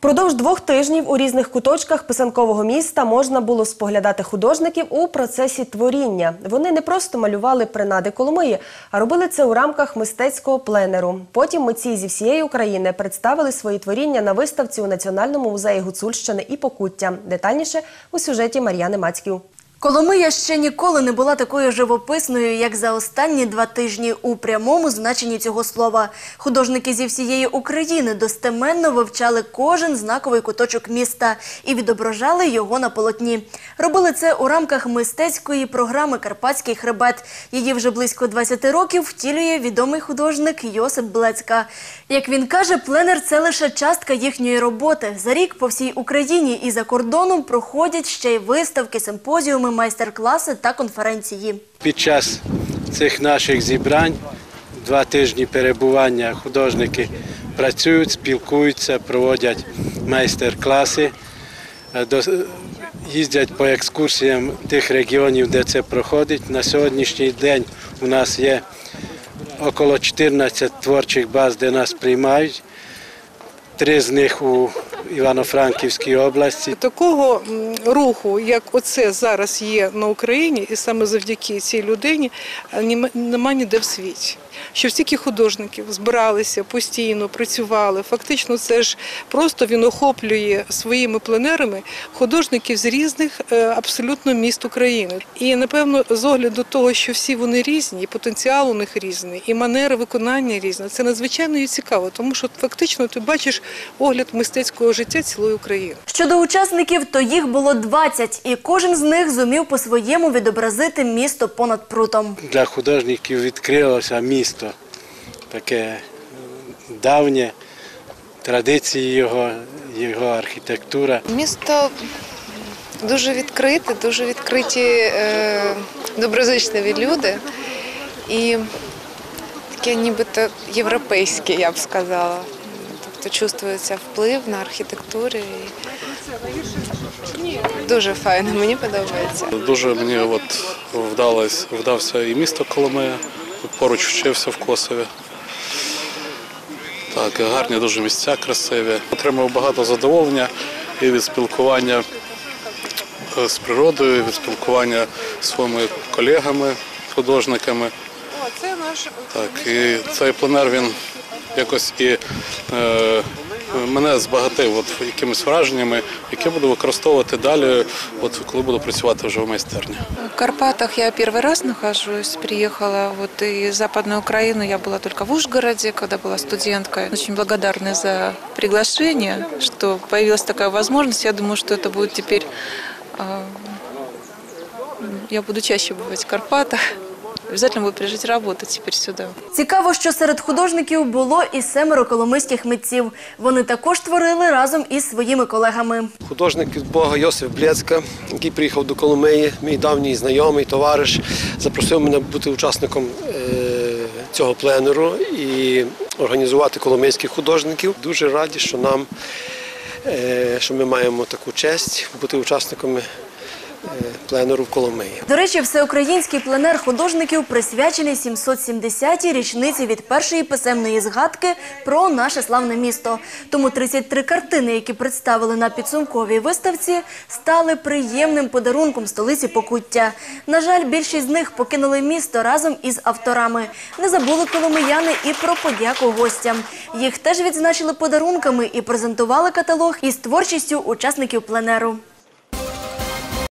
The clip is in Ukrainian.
Продовж двох тижнів у різних куточках писанкового міста можна було споглядати художників у процесі творіння. Вони не просто малювали принади Коломиї, а робили це у рамках мистецького пленеру. Потім митці зі всієї України представили свої творіння на виставці у Національному музеї Гуцульщини і Покуття. Детальніше у сюжеті Мар'яни Мацьків. Коломия ще ніколи не була такою живописною, як за останні два тижні у прямому значенні цього слова. Художники зі всієї України достеменно вивчали кожен знаковий куточок міста і відображали його на полотні. Робили це у рамках мистецької програми Карпатський хребет. Її вже близько 20 років втілює відомий художник Йосип Блецька. Як він каже, пленер це лише частка їхньої роботи. За рік по всій Україні і за кордоном проходять ще й виставки, симпозіуми, майстер-класи та конференції. Під час цих наших зібрань, два тижні перебування, художники працюють, спілкуються, проводять майстер-класи, е, їздять по екскурсіям тих регіонів, де це проходить. На сьогоднішній день у нас є около 14 творчих баз, де нас приймають. Три з них у Івано-Франківській області. Такого руху, як оце зараз є на Україні, і саме завдяки цій людині е, нема ніде в світі. Що стільки художників збиралися постійно, працювали. Фактично, це ж просто він охоплює своїми пленерами художників з різних е, абсолютно міст України. І напевно, з огляду того, що всі вони різні, і потенціал у них різний, і манери виконання різні, це надзвичайно і цікаво, тому що фактично ти бачиш огляд мистецького життя цілої України. Щодо учасників, то їх було 20, і кожен з них зумів по-своєму відобразити місто понад прутом. для художників відкрилося місто, таке е, давнє, традиції його, його архітектура. Місто дуже відкрите, дуже відкриті, е, доброзичливі люди і таке нібито європейське, я б сказала. Тобто чувствується вплив на архітектуру. І... Дуже файно, мені подобається. Дуже мені от вдалось, вдався і місто Коломия, поруч вчився в Косові. Так, гарні дуже місця красиві. Отримав багато задоволення і від спілкування е, з природою, і від спілкування з своїми колегами, художниками. Так, і цей пленер він якось і е, мене збагатив от якимись враженнями, які буду використовувати далі, от коли буду працювати вже в майстерні. В Карпатах я первый раз нахожусь. Приехала вот из Западной Украины. Я была только в Ужгороде, когда была студенткой. Очень благодарна за приглашение, что появилась такая возможность. Я думаю, что это будет теперь... а, Я буду чаще бывать в Карпатах. Обязательно буду приезжать работать теперь сюда. Цікаво, що серед художників було і семеро коломийських митців. Вони також творили разом із своїми колегами. Художник від Бога Йосиф Блєцька, який приїхав до Коломиї, мій давній знайомий, товариш, запросив мене бути учасником е, цього пленеру і організувати коломийських художників. Дуже раді, що нам е, що ми маємо таку честь бути учасниками пленеру в Коломиї. До речі, всеукраїнський пленер художників присвячений 770-й річниці від першої писемної згадки про наше славне місто. Тому 33 картини, які представили на підсумковій виставці, стали приємним подарунком столиці Покуття. На жаль, більшість з них покинули місто разом із авторами. Не забули коломияни і про подяку гостям. Їх теж відзначили подарунками і презентували каталог із творчістю учасників пленеру.